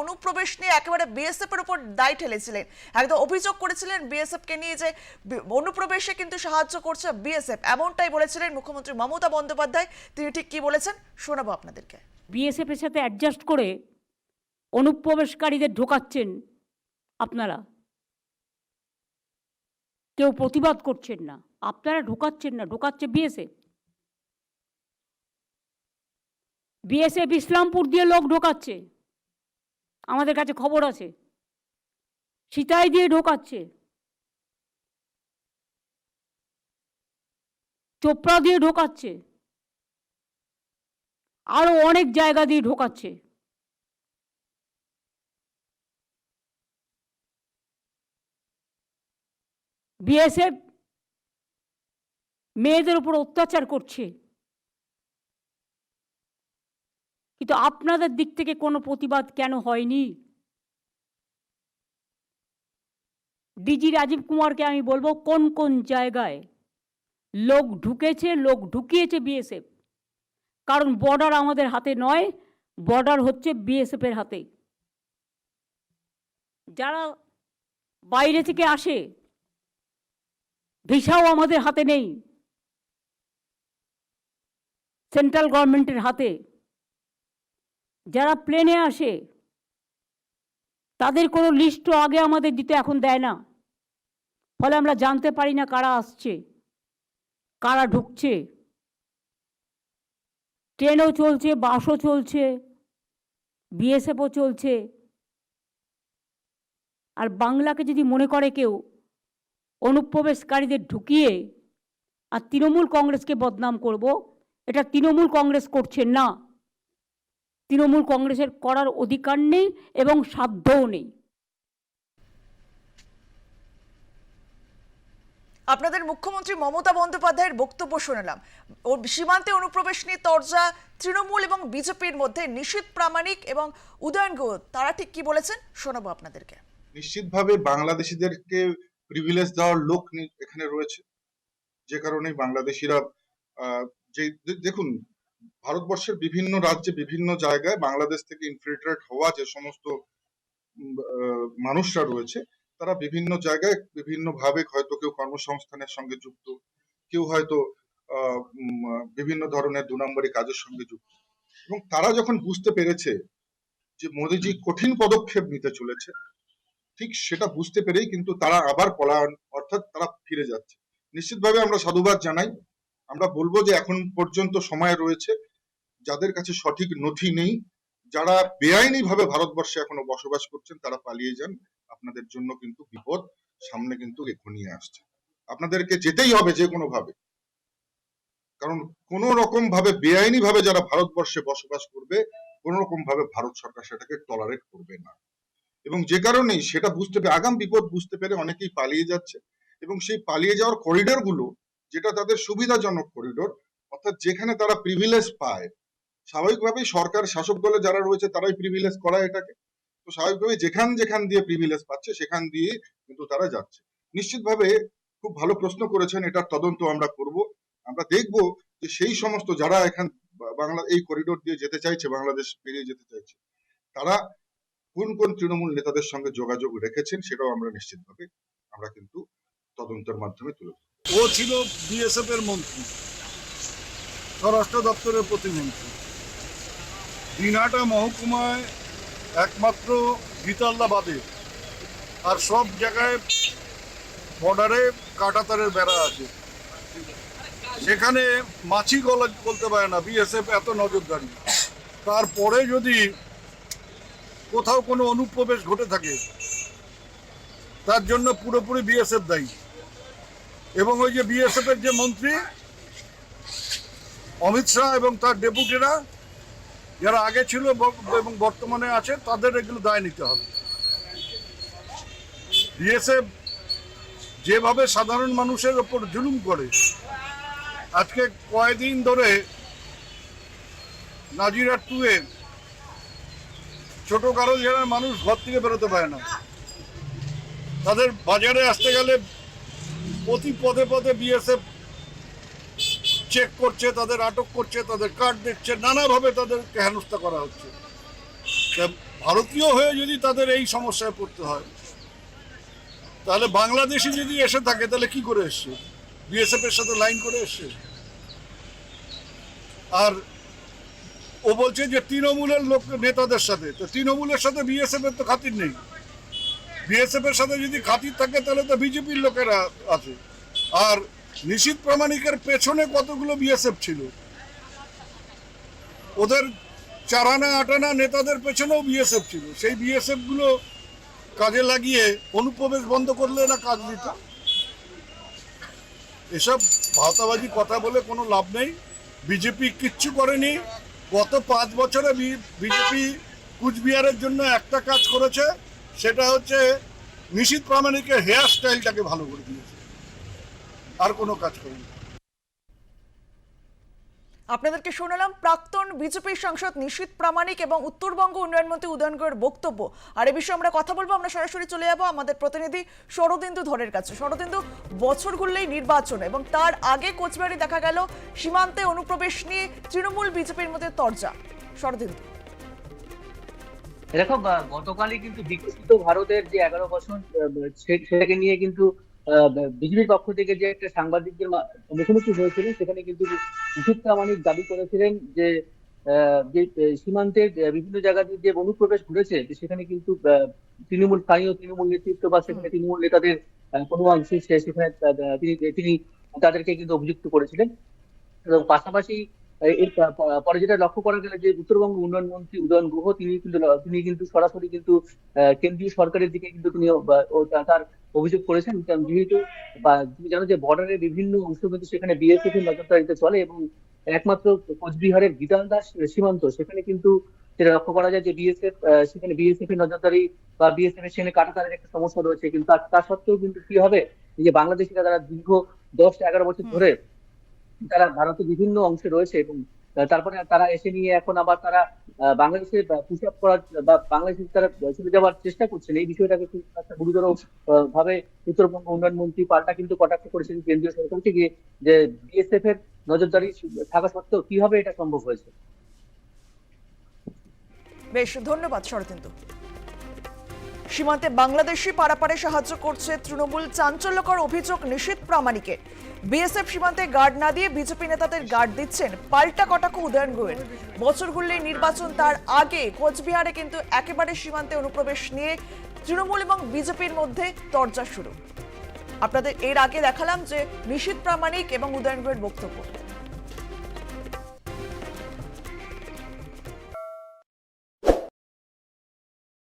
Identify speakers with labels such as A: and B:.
A: অনুপ্রবেশ নিয়ে একেবারে বিএসএফ এর উপর দায় ঠেলেছিলেন। একদম অভিযোগ করেছিলেন বিএসএফ কে নিয়ে যে অনুপ্রবেশে কিন্তু সাহায্য করছে বিএসএফ এমনটাই বলেছিলেন মুখ্যমন্ত্রী মমতা বন্দ্যোপাধ্যায়। তিনি ঠিক কি বলেছেন? শোনাবো আপনাদেরকে।
B: বিএসএফের সাথে অ্যাডজাস্ট করে অনুপ্রবেশকারীদের ঢোকাচ্ছেন আপনারা। কেউ প্রতিবাদ করছেন না। আপনারা ঢোকাচ্ছেন না, ঢোকাচ্ছে বিএসএফ বিএসএফ ইসলামপুর দিয়ে লোক ঢোকাচ্ছে। আমাদের কাছে খবর আছে। সিতাই দিয়ে ঢোকাচ্ছে। চোপড়া দিয়ে ঢোকাচ্ছে। আরও অনেক জায়গা দিয়ে ঢোকাচ্ছে। বিএসএফ মেয়েদের উপর অত্যাচার করছে। কিন্তু আপনাদের দিক থেকে কোনো প্রতিবাদ কেন হয়নি? ডিজি রাজীব কুমারকে আমি বলব, কোন কোন জায়গায় লোক ঢুকেছে, লোক ঢুকিয়েছে বিএসএফ। কারণ বর্ডার আমাদের হাতে নয়, বর্ডার হচ্ছে বিএসএফের হাতে। যারা বাইরে থেকে আসে, ভিসাও আমাদের হাতে নেই। সেন্ট্রাল গভর্নমেন্টের হাতে। যারা প্লেনে আসে, তাদের কোনো লিস্টও আগে আমাদের দিতে এখন দেয় না। ফলে আমরা জানতে পারি না কারা আসছে, কারা ঢুকছে। ট্রেনও চলছে বাসও চলছে বিএসএফও চলছে। আর বাংলাকে যদি মনে করে কেউ, অনুপ্রবেশকারীদের ঢুকিয়ে আর তৃণমূল কংগ্রেসকে বদনাম করব, এটা তৃণমূল কংগ্রেস করছে না। তৃণমূল কংগ্রেসের করার অধিকার নেই এবং সাধ্যও নেই।
A: আপনাদের মুখ্যমন্ত্রী মমতা বন্দ্যোপাধ্যায়ের বক্তব্য শুনলাম। ও সীমান্তে অনুপ্রবেশ নিয়ে তরজা তৃণমূল এবং বিজেপির মধ্যে নিশীত প্রামাণিক এবং উদয়ন গুহ তারা ঠিক কি বলেছেন? শোনাবো আপনাদেরকে।
C: নিশ্চিতভাবে বাংলাদেশিদেরকে প্রিভিলেজ দেওয়ার লোক এখানে রয়েছে। যে কারণে বাংলাদেশিরা আহ, যে দেখুন ভারতবর্ষের বিভিন্ন রাজ্যে বিভিন্ন জায়গায় বাংলাদেশ থেকে ইনফিল্ট্রেট হওয়া যে সমস্ত মানুষরা রয়েছে, তারা বিভিন্ন জায়গায় বিভিন্ন ভাবে হয়তো কেউ কর্মসংস্থানের সঙ্গে যুক্ত, কেউ হয়তো বিভিন্ন ধরনের দু নম্বরী কাজের সঙ্গে যুক্ত। এবং তারা যখন বুঝতে পেরেছে যে মোদিজি কঠিন পদক্ষেপ নিতে চলেছে, ঠিক সেটা বুঝতে পেরেই কিন্তু তারা আবার পলায়ন, অর্থাৎ তারা ফিরে যাচ্ছে। নিশ্চিতভাবে আমরা সাধুবাদ জানাই। আমরা বলব যে এখন পর্যন্ত সময় রয়েছে যাদের কাছে সঠিক নথি নেই, যারা বেআইনি ভাবে ভারতবর্ষে এখনও বসবাস করছেন, তারা পালিয়ে যান। আপনাদের জন্য কিন্তু বিপদ সামনে কিন্তু ঘনিয়ে আসছে। আপনাদেরকে যেতেই হবে যে কোনো ভাবে কারণ কোন রকম ভাবে বেআইনি ভাবে যারা ভারতবর্ষে বসবাস করবে কোন রকম ভাবে ভারত সরকার সেটাকে টলারেট করবে না। এবং যে কারণেই সেটা বুঝতে পেরে, আগাম বিপদ বুঝতে পেরে অনেকেই পালিয়ে যাচ্ছে। এবং সেই পালিয়ে যাওয়ার করিডোরগুলো, যেটা তাদের সুবিধাজনক করিডোর অর্থাৎ যেখানে তারা প্রিভিলেজ পায় স্বাভাবিকভাবেই সরকার, শাসক দলে যারা রয়েছে, তারাই প্রিভিলেজ করায় এটাকে। তো স্বাভাবিকভাবে যেখান যেখান দিয়ে প্রিভিলেজ পাচ্ছে, সেখান দিয়ে কিন্তু তারা যাচ্ছে। নিশ্চিতভাবে খুব ভালো প্রশ্ন করেছেন, এটার তদন্ত আমরা করব। আমরা দেখব যে সেই সমস্ত যারা এখান বাংলা, এই করিডোর দিয়ে যেতে চাইছে, বাংলাদেশ পেরিয়ে যেতে চাইছে, তারা কোন কোন তৃণমূল নেতাদের সঙ্গে যোগাযোগ রেখেছেন, সেটাও আমরা নিশ্চিতভাবে আমরা কিন্তু তদন্তের মাধ্যমে তুলে
D: ও ছিল বিএসএফ এর মন্ত্রী, স্বরাষ্ট্র দপ্তরের প্রতিমন্ত্রী। দিনহাটা মহকুমায় একমাত্র গীতাল্লা বাদে আর সব জায়গায় বর্ডারে কাটাতারের বেড়া আছে। সেখানে মাছি গলা বলতে পারে না, বিএসএফ এত নজরদারি। তারপরে যদি কোথাও কোনো অনুপ্রবেশ ঘটে থাকে, তার জন্য পুরোপুরি বিএসএফ দায়ী। এবং ওই যে বিএসএফ এর যে মন্ত্রী, অমিত শাহ এবং তার ডেপুটিরা যারা আগে ছিল এবং বর্তমানে আছে, তাদের এগুলো দায় নিতে হবে। বিএসএফ যেভাবে সাধারণ মানুষের ওপর জুলুম করে, আজকে কয়েকদিন ধরে নাজিরা টুয়ে ছোট কারও জেলার মানুষ ঘর থেকে বেরোতে পারে না। তাদের বাজারে আসতে গেলে প্রতি পদে পদে বিএসএফ চেক করছে, তাদের আটক করছে, তাদের কার্ড দেখছে নানাভাবে তাদেরকে হেনস্থা করা হচ্ছে। ভারতীয় হয়ে যদি তাদের এই সমস্যায় পড়তে হয়, তাহলে বাংলাদেশি যদি এসে থাকে, তাহলে কি করে এসছে? বিএসএফ এর সাথে লাইন করে এসছে? আর ও বলছে যে তৃণমূলের লোক, নেতাদের সাথে, তো তৃণমূলের সাথে বিএসএফ এর তো খাতির নেই। বিএসএফ এর সাথে যদি খাতির থাকে, তাহলে তো বিজেপির লোকেরা আছে। আর নিশীত প্রামাণিকের পেছনে কতগুলো বিএসএফ ছিল? ওদের চারানা, আটানা নেতাদের পেছনেও বিএসএফ ছিল। সেই বিএসএফগুলো কাজে লাগিয়ে অনুপ্রবেশ বন্ধ করলে না কাজ দিত। এসব ভাওতাবাজি, কথা বলে কোনো লাভ নেই। বিজেপি কিচ্ছু করেনি। গত পাঁচ বছরে বিজেপি কুচবিহারের জন্য একটা কাজ করেছে। সেটা হচ্ছে নিশীত প্রামাণিকের হেয়ার স্টাইলটাকে ভালো করে দিয়েছে। আর কোনো কাজ করেনি
A: আপনাদেরকে শোনালাম প্রাক্তন বিজেপি সাংসদ নিশীত প্রামাণিক এবং উত্তরবঙ্গ উন্নয়ন মন্ত্রী উদয়ন বক্তব্য। আর এ বিষয়ে আমরা কথা বলব আমরা সরাসরি চলে যাব আমাদের প্রতিনিধি শরদিন্দু ধরের কাছে। শরদিন্দু বছর ঘুরলেই নির্বাচন এবং তার আগে কোচবিহারে দেখা গেল সীমান্তে অনুপ্রবেশ নিয়ে তৃণমূল বিজেপির মধ্যে তরজা। শরদিন্দু।
E: দেখো গতকালই কিন্তু বিকশিত ভারতের যে এগারো বছর সেটাকে নিয়ে কিন্তু বিজেপির পক্ষ থেকে যে একটা সাংবাদিকদের মুখোমুখি হয়েছিলেন সেখানে কিন্তু নিশীথ প্রামাণিক দাবি করেছিলেন যে যে সীমান্তের বিভিন্ন জায়গা দিয়ে যে অনুপ্রবেশ ঘটেছে সেখানে কিন্তু তৃণমূল স্থানীয় তৃণমূল নেতৃত্ব বা সেখানে তৃণমূল নেতাদের কোনো অংশে সেখানে তিনি তিনি তাদেরকে কিন্তু অভিযুক্ত করেছিলেন। এবং পাশাপাশি এর পরে যেটা লক্ষ্য করা গেল যে উত্তরবঙ্গ উন্নয়ন মন্ত্রী উদয়ন গুহ তিনি কিন্তু তিনি কিন্তু সরাসরি কিন্তু আহ, কেন্দ্রীয় সরকারের দিকে কিন্তু তিনি তার অভিযোগ করেছেন কারণ যেহেতু তুমি জানো যে বর্ডারের বিভিন্ন অংশ কিন্তু সেখানে বিএসএফ এর নজরদারিতে চলে এবং একমাত্র কোচবিহারের গীতালদাস সীমান্ত সেখানে কিন্তু যেটা লক্ষ্য করা যায় যে বিএসএফ সেখানে বিএসএফ এর নজরদারি বা বিএসএফ এর সেখানে কাটাতারের একটা সমস্যা রয়েছে কিন্তু তার তা সত্ত্বেও কিন্তু কি হবে? যে বাংলাদেশিরা তারা দীর্ঘ দশ এগারো বছর ধরে তারা ভারতের বিভিন্ন অংশে রয়েছে এবং তারপরে তারা এসে নিয়ে এখন আবার তারা বাংলাদেশে পুশ আপ করার, বা বাংলাদেশে তারা চলে যাওয়ার চেষ্টা করছেন। এই বিষয়টাকে গুরুতর ভাবে উত্তরবঙ্গ উন্নয়ন মন্ত্রী পাল্টা কিন্তু কটাক্ষ করেছেন কেন্দ্রীয় সরকারকে গিয়ে যে বিএসএফ এর নজরদারি থাকা সত্ত্বেও কীভাবে এটা সম্ভব হয়েছে।
A: বেশ, ধন্যবাদ শরদিন্দু সীমান্তে বাংলাদেশি পারাপারে সাহায্য করছে তৃণমূল চাঞ্চল্যকর অভিযোগ নিশীত প্রামাণিকের। বিএসএফ সীমান্তে গার্ড না দিয়ে বিজেপি নেতাদের গার্ড দিচ্ছেন পাল্টা কটাক্ষ উদয়ন গুহের বছর ঘুরলেই নির্বাচন তার আগে কোচবিহারে কিন্তু একেবারে সীমান্তে অনুপ্রবেশ নিয়ে তৃণমূল এবং বিজেপির মধ্যে তরজা শুরু। আপনাদের এর আগে দেখালাম যে নিশীত প্রামাণিক এবং উদয়ন গুহের বক্তব্য।